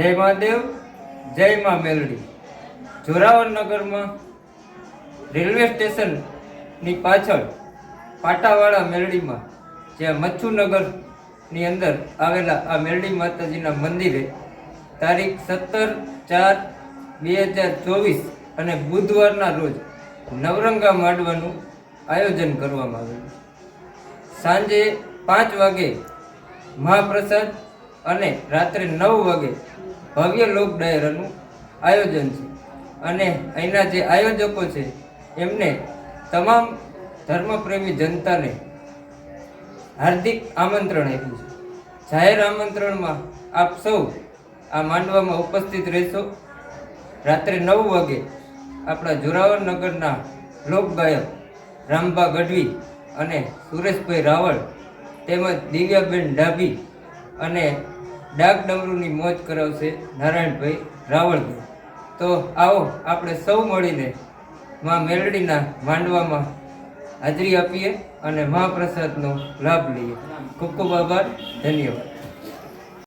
જય મહાદેવ, જય મા મેલડી. જોરાવર નગરમાં રેલવે સ્ટેશનની પાછળ પાટાવાળા મેલડીમાં, જ્યાં મચ્છુનગરની અંદર આવેલા આ મેલડી માતાજીના મંદિરે તારીખ સત્તર ચાર બે હજાર ચોવીસ અને બુધવારના રોજ નવરંગા માંડવાનું આયોજન કરવામાં આવેલું સાંજે પાંચ વાગે મહાપ્રસાદ અને રાત્રે નવ વાગે ભવ્ય લોક ડાયરાનું આયોજન છે. અને અહીંના જે આયોજકો છે, એમને તમામ ધર્મપ્રેમી જનતાને હાર્દિક આમંત્રણ આપ્યું છે. જાહેર આમંત્રણમાં આપ સૌ આ માંડવામાં ઉપસ્થિત રહેશો. રાત્રે નવ વાગે આપણા જોરાવર નગરના લોકગાયક રામભા ગઢવી અને સુરેશભાઈ રાવળ તેમજ દિવ્યાબેન ડાભી અને ડાક ડમરૂની મોજ કરાવશે નારાયણભાઈ રાવળભાઈ તો આવો, આપણે સૌ મળીને માં મેલડીના માંડવામાં હાજરી આપીએ અને મહાપ્રસાદનો લાભ લઈએ. ખૂબ ખૂબ આભાર, ધન્યવાદ.